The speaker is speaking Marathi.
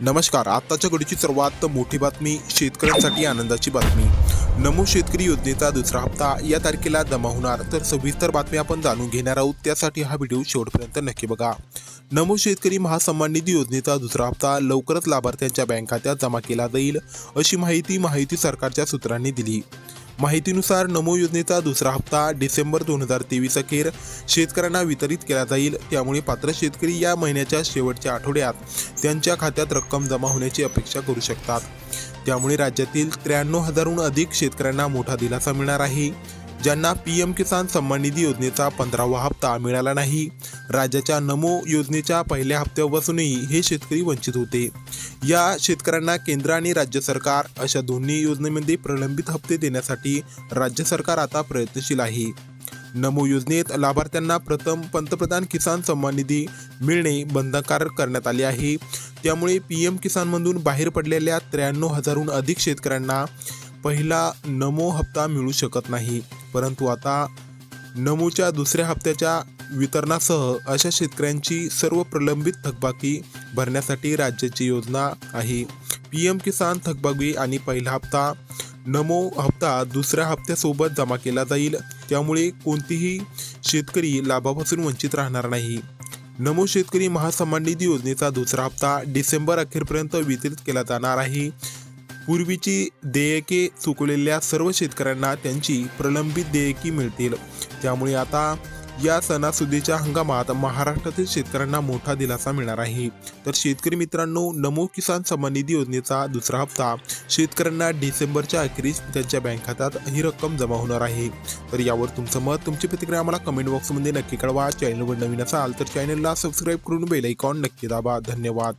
नमस्कार आत्ताच्या घडीची सर्वात मोठी बातमी शेतकऱ्यांसाठी आनंदाची बातमी. नमो शेतकरी योजनेचा दुसरा हप्ता या तारखेला जमा होणार. तर सविस्तर बातमी आपण जाणून घेणार आहोत. त्यासाठी हा व्हिडिओ शेवटपर्यंत नक्की बघा. नमो शेतकरी महासन्मान निधी योजनेचा दुसरा हप्ता लवकरच लाभार्थ्यांच्या बँक खात्यात जमा केला जाईल अशी माहिती माहिती सरकारच्या सूत्रांनी दिली. माहितीनुसार नमो योजनेचा दुसरा हप्ता डिसेंबर दोन हजार तेवीस अखेर शेतकऱ्यांना वितरित केला जाईल. त्यामुळे पात्र शेतकरी या महिन्याच्या शेवटच्या आठवड्यात त्यांच्या खात्यात रक्कम जमा होण्याची अपेक्षा करू शकतात. त्यामुळे राज्यातील त्र्याण्णव हजारहून अधिक शेतकऱ्यांना मोठा दिलासा मिळणार आहे. ज्यांना पी एम किसान सन्मान निधी योजनेचा पंधरावा हप्ता मिळाला नाही. राज्याच्या नमो योजनेच्या पहिल्या हप्त्यापासूनही हे शेतकरी वंचित होते. या शेतकऱ्यांना केंद्र आणि राज्य सरकार अशा दोन्ही योजनेमध्ये प्रलंबित हप्ते देण्यासाठी राज्य सरकार आता प्रयत्नशील आहे. नमो योजनेत लाभार्थ्यांना प्रथम पंतप्रधान किसान सन्मान निधी मिळणे बंधनकारक करण्यात आले आहे. त्यामुळे पी एम किसानमधून बाहेर पडलेल्या त्र्याण्णव हजारहून अधिक शेतकऱ्यांना पहिला नमो हप्ता मिळू शकत नाही. परंतु आता नमोच्या दुसऱ्या हप्त्याच्या वितरणासह अशा शेतकऱ्यांची सर्व प्रलंबित थकबाकी भरण्यासाठी राज्याची योजना आहे. पी एम किसान थकबाकी आणि पहिला हप्ता नमो हप्ता दुसऱ्या हप्त्यासोबत जमा केला जाईल. त्यामुळे कोणतीही शेतकरी लाभापासून वंचित राहणार नाही. नमो शेतकरी महासन्मान निधी योजनेचा दुसरा हप्ता डिसेंबर अखेरपर्यंत वितरित केला जाणार आहे. पूर्वीची देयके चुकलेल्या सर्व शेतकऱ्यांना त्यांची प्रलंबित देयकी मिळतील. त्यामुळे आता या सणासुदीच्या हंगामात महाराष्ट्रातील शेतकऱ्यांना मोठा दिलासा मिळणार आहे. तर शेतकरी मित्रांनो नमो किसान सन्मान निधी योजनेचा दुसरा हप्ता शेतकऱ्यांना डिसेंबरच्या अखेरीस त्यांच्या बँक खात्यात ही रक्कम जमा होणार आहे. तर यावर तुमचं मत तुमची प्रतिक्रिया आम्हाला कमेंट बॉक्समध्ये नक्की कळवा. चॅनलवर नवीन असाल तर चॅनलला सबस्क्राईब करून बेल आयकॉन नक्की दाबा. धन्यवाद.